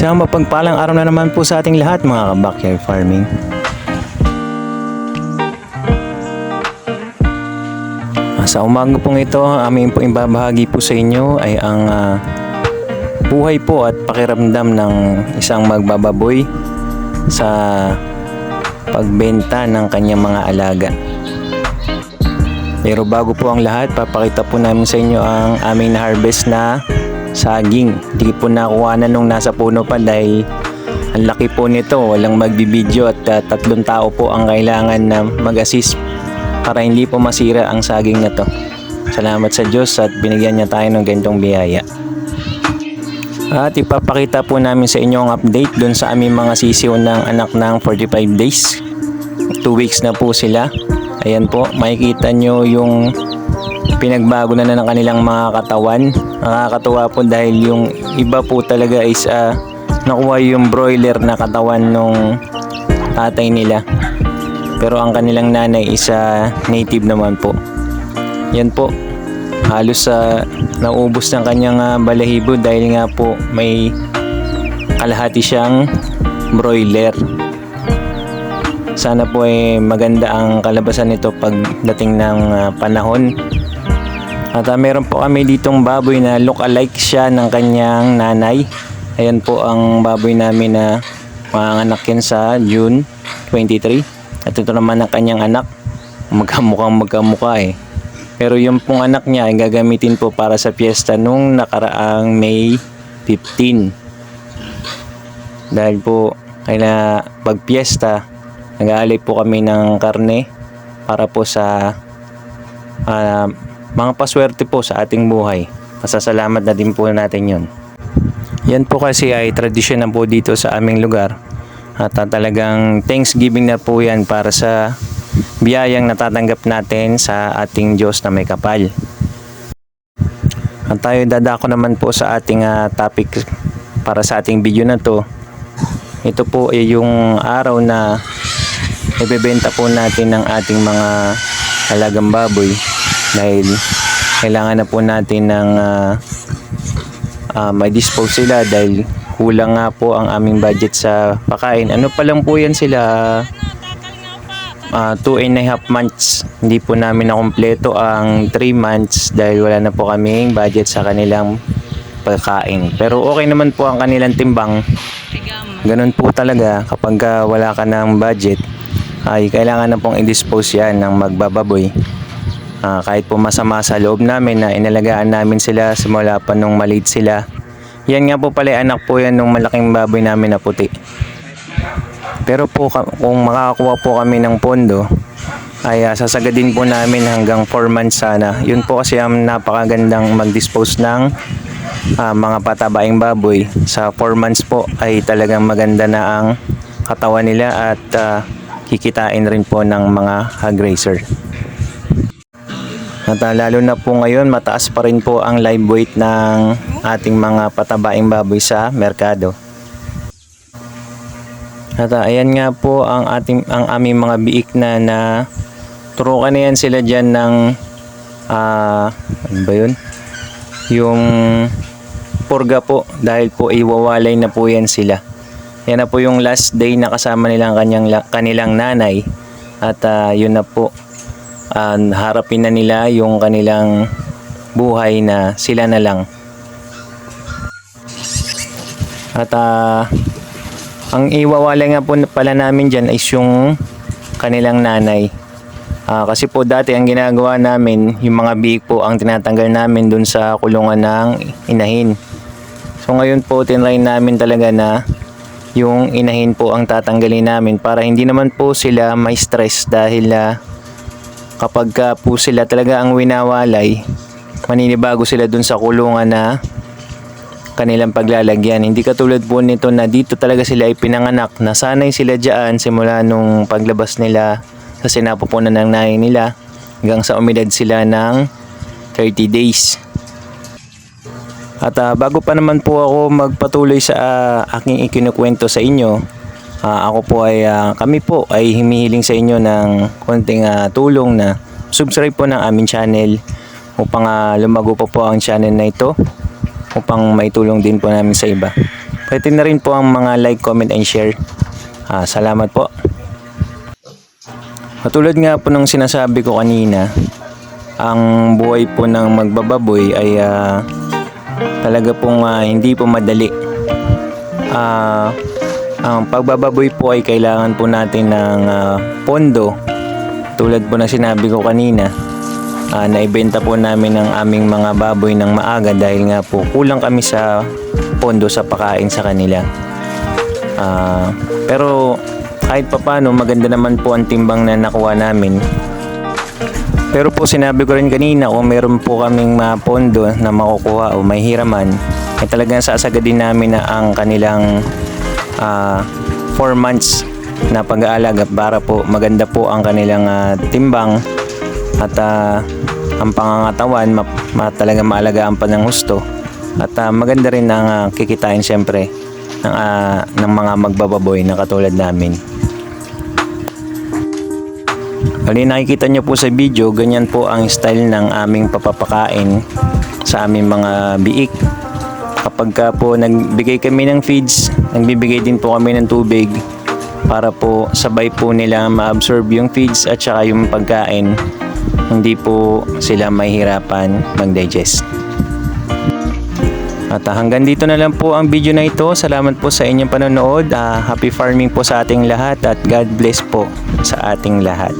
Isang mapagpalang araw na naman po sa ating lahat mga ka-backyard farming. Ah, Sa umaga pong ito, aming po ibabahagi po sa inyo ay ang ah, buhay po at pakiramdam ng isang magbababoy sa pagbenta ng kanyang mga alaga. Pero bago po ang lahat, papakita po namin sa inyo ang aming na-harvest na saging. Hindi po nakuha na nung nasa puno pa dahil ang laki po nito. Walang magbibideo at ah, tatlong tao po ang kailangan na mag-assist para hindi po masira ang saging na to. Salamat sa Diyos at binigyan niya tayo ng ganitong biyaya. At ipapakita po namin sa inyo ang update dun sa aming mga sisiw ng anak ng 45 days. 2 weeks na po sila. Ayan po, makikita nyo yung pinagbago na, na ng kanilang mga katawan. Nakakatuwa po dahil yung iba po talaga is ah, nakuha yung broiler na katawan nung tatay nila. Pero ang kanilang nanay is ah, native naman po. Yan po, halos sa naubos ng kanyang ah, balahibo dahil nga po may kalahati siyang broiler. Sana po ay maganda ang kalabasan nito pagdating ng ah, panahon. At ah, meron po kami ditong baboy na look-alike siya ng kanyang nanay. Ayan po ang baboy namin na manganak yan sa June 23. At ito naman ang kanyang anak. Magkamukhang magkamukha eh. Pero yung pong anak niya ay gagamitin po para sa piyesta nung nakaraang May 15. Dahil po kaya pag piyesta, nag-aalay po kami ng karne para po sa ah, mga paswerte po sa ating buhay. Pasasalamat na din po natin yon. Yan po kasi ay tradisyon na po dito sa aming lugar. At ah, talagang Thanksgiving na po yan para sa biyayang natatanggap natin sa ating Diyos na may kapal. At tayo dadako naman po sa ating ah, topic para sa ating video na to. Ito po ay yung araw na ibebenta po natin ng ating mga alagang baboy dahil kailangan na po natin ng ah, ah, may dispose sila dahil kulang nga po ang aming budget sa pakain. Ano pa lang po yan sila? 2 and a half months. Hindi po namin na kompleto ang 3 months dahil wala na po kaming budget sa kanilang pagkain. Pero okay naman po ang kanilang timbang. Ganun po talaga kapag ah, wala ka ng budget ay kailangan na pong i-dispose yan ng magbababoy. Ah, kahit po masama sa loob namin na inalagaan namin sila simula pa nung maliit sila. Yan nga po pala anak po yan nung malaking baboy namin na puti. Pero po kung makakakuha po kami ng pondo ay ah, sasagadin po namin hanggang 4 months sana. Yun po kasi ang napakagandang mag-dispose ng ah, mga patabaing baboy. Sa 4 months po ay talagang maganda na ang katawan nila at ah, kikitain rin po ng mga hog raiser. At ah, lalo na po ngayon, mataas pa rin po ang live weight ng ating mga patabaing baboy sa merkado. At ah, ayan nga po ang ating ang aming mga biik na na turukan na yan sila diyan ng ah ano ba 'yun? Yung purga po dahil po iwawalay na po yan sila. Yan na po yung last day na kasama nilang kanyang kanilang nanay at ah, yun na po ah, harapin na nila yung kanilang buhay na sila na lang. At ah, ang iwawala nga po pala namin dyan is yung kanilang nanay. Ah, kasi po dati ang ginagawa namin, yung mga biik po ang tinatanggal namin dun sa kulungan ng inahin. So ngayon po tinry namin talaga na yung inahin po ang tatanggalin namin para hindi naman po sila may stress dahil ah, kapag ka po sila talaga ang winawalay, maninibago sila dun sa kulungan na kanilang paglalagyan. Hindi katulad po nito na dito talaga sila ipinanganak. Nasanay sila dyan simula nung paglabas nila sa sinapupunan ng nanay nila hanggang sa umidad sila ng 30 days. At ah, bago pa naman po ako magpatuloy sa ah, aking ikinukwento sa inyo, ah, ako po ay ah, kami po ay himihiling sa inyo ng konting ah, tulong na subscribe po ng aming channel upang ah, lumago pa po ang channel na ito upang maitulong din po namin sa iba. Pwede na rin po ang mga like, comment, and share. Ah, salamat po. Katulad nga po ng sinasabi ko kanina, ang buhay po ng magbababoy ay ah, talaga pong ah, hindi po madali. Ah, ang pagbababoy po ay kailangan po natin ng ah, pondo. Tulad po ng sinabi ko kanina, ah, naibenta po namin ang aming mga baboy ng maaga dahil nga po kulang kami sa pondo sa pakain sa kanila. Ah, pero kahit papano maganda naman po ang timbang na nakuha namin. Pero po sinabi ko rin kanina kung meron po kaming mga pondo na makukuha o may hiraman, ay talagang sasagadin namin na ang kanilang 4 months na pag-aalaga para po maganda po ang kanilang ah, timbang at ah, ang pangangatawan ma, ma, talaga maalagaan pa ng husto at ah, maganda rin ang ah, kikitain siyempre ng, ah, ng mga magbababoy na katulad namin. Bali nakikita nyo po sa video, ganyan po ang style ng aming papapakain sa aming mga biik. Kapag ka po nagbigay kami ng feeds, nagbibigay din po kami ng tubig para po sabay po nila ma-absorb yung feeds at saka yung pagkain. Hindi po sila mahihirapan mag-digest. At ah, hanggang dito na lang po ang video na ito. Salamat po sa inyong panonood. Ah, happy farming po sa ating lahat at God bless po sa ating lahat.